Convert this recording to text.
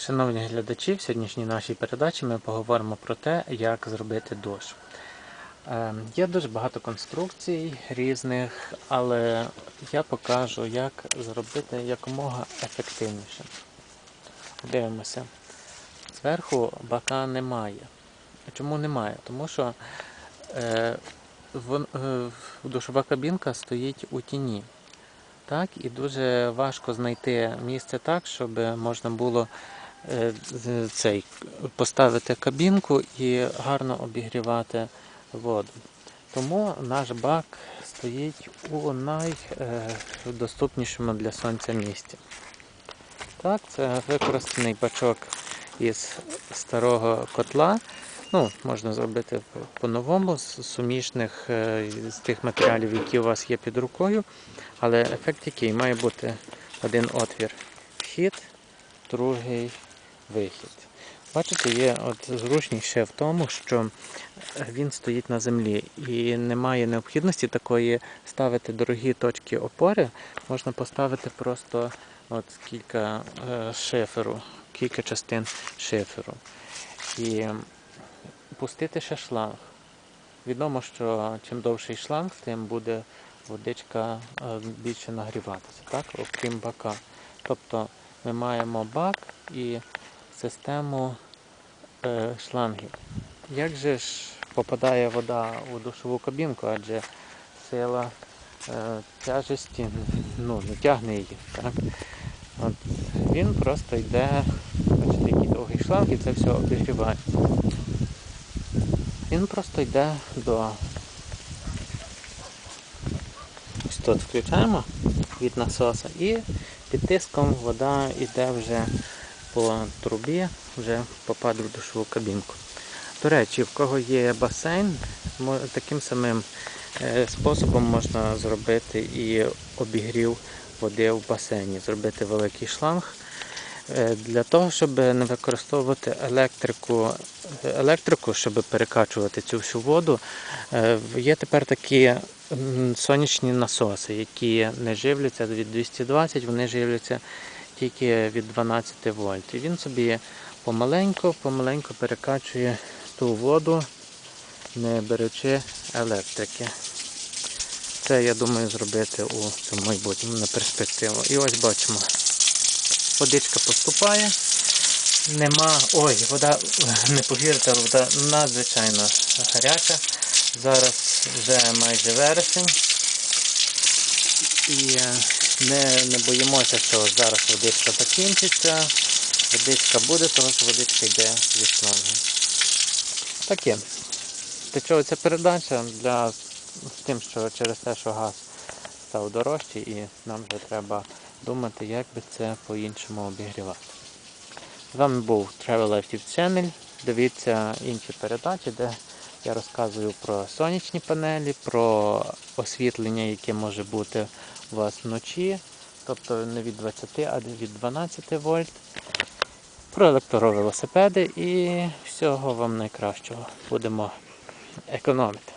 Шановні глядачі, в сьогоднішній нашій передачі ми поговоримо про те, як зробити дощ. Е, Є дуже багато конструкцій різних, але я покажу, як зробити якомога ефективніше. Дивимося. Зверху бака немає. Чому немає? Тому що е, е, душова кабінка стоїть у тіні. Так, і дуже важко знайти місце так, щоб можна було цей, поставити кабінку і гарно обігрівати воду. Тому наш бак стоїть у найдоступнішому для сонця місці. Так, це використаний бачок із старого котла. Ну, можна зробити по-новому з сумішних е, з тих матеріалів, які у вас є під рукою. Але ефект який має бути один отвір вхід, другий вихід. Бачите, є от зручність ще в тому, що він стоїть на землі і немає необхідності такої ставити дорогі точки опори. Можна поставити просто от кілька е, шиферу, кілька частин шиферу. І пустити ще шланг. Відомо, що чим довший шланг, тим буде водичка е, більше нагріватися, так? окрім бака. Тобто ми маємо бак і систему е, шлангів. Як же ж попадає вода у душову кабінку, адже сила е, тяжесті ну, не тягне її. Так? От, він просто йде, бачите, який довгий шланг і це все обігріває. Він просто йде до. Ось тут включаємо від насоса і під тиском вода йде вже по трубі, вже попаде в душову кабінку. До речі, в кого є басейн, таким самим е, способом можна зробити і обігрів води в басейні, зробити великий шланг. Е, Для того, щоб не використовувати електрику, електрику, щоб перекачувати цю всю воду, е, є тепер такі сонячні насоси, які не живляться від 220, вони живляться тільки від 12 вольт. І він собі помаленьку, помаленьку перекачує ту воду, не беручи електрики. Це я думаю зробити у цьому майбутньому на перспективу. І ось бачимо, водичка поступає. Нема. Ой, вода, не повірте, вода надзвичайно гаряча. Зараз вже майже вересень. І е, не, не боїмося, що зараз водичка закінчиться. Водичка буде, тому що водичка йде зі шлангу. Таке. Для чого ця передача? Для тим, що через те, що газ став дорожчий і нам вже треба думати, як би це по-іншому обігрівати. З вами був Travel Life Channel. Дивіться інші передачі, де я розказую про сонячні панелі, про освітлення, яке може бути у вас вночі, тобто не від 20, а від 12 вольт. Про електровелосипеди і всього вам найкращого. Будемо економити.